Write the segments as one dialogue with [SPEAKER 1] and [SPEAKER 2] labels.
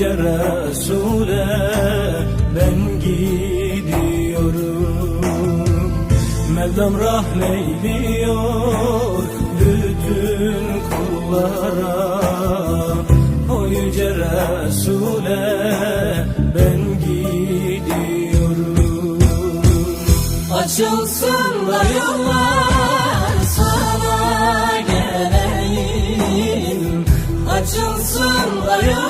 [SPEAKER 1] yüce Resul'e ben gidiyorum. Mevlam rahmeyliyor bütün kullara. O yüce Resul'e ben gidiyorum.
[SPEAKER 2] Açılsın da yollar sana geleyim. Açılsın da yollar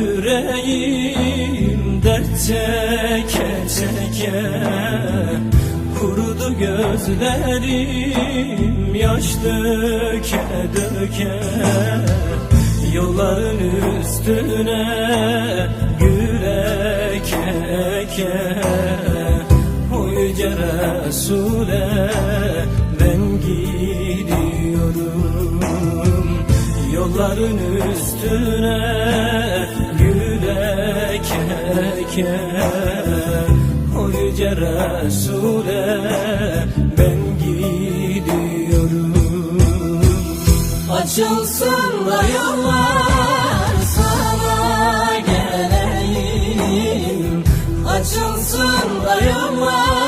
[SPEAKER 1] yüreğim dert çeke çeke Kurudu gözlerim yaş döke döke Yolların üstüne gül eke yüce Resul'e Yolların üstüne gül eke eke O yüce Resul'e ben gidiyorum.
[SPEAKER 2] Açılsın da yollar sana geleyim. Açılsın da yollar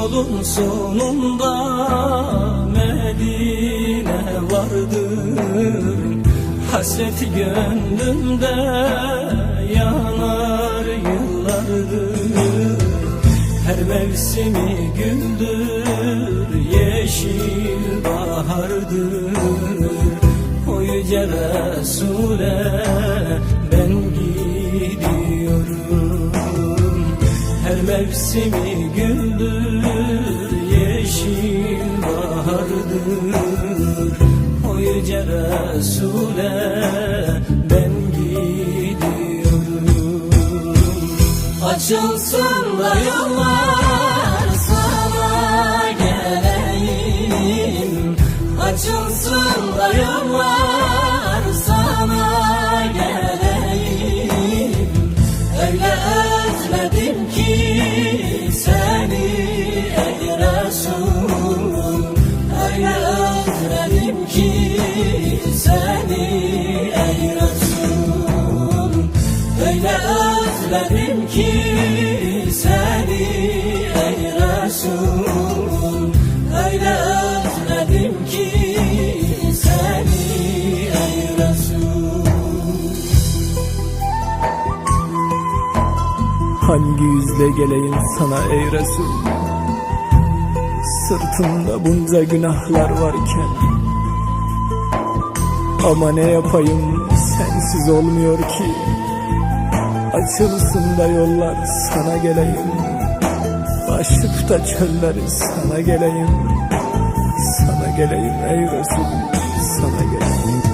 [SPEAKER 1] yolun sonunda Medine vardır. Hasreti gönlümde yanar yıllardır. Her mevsimi güldür yeşil bahardır. O yüce Resul'e ben gidiyorum. Her mevsimi Resul'e ben gidiyorum.
[SPEAKER 2] Açılsın da yollar sana geleyim. Açılsın da yollar sana geleyim. Öyle özledim ki seni ey Resul. Öyle özledim ki seni ey Resul. Öyle özledim ki seni ey Resul. Öyle özledim ki seni ey Resul.
[SPEAKER 3] Hangi yüzle geleyim sana ey Resul? Sırtımda bunca günahlar varken Ama ne yapayım? Sensiz olmuyor ki. Açılsın da yollar sana geleyim. Aşıp da çölleri sana geleyim. Sana geleyim ey Resul Sana geleyim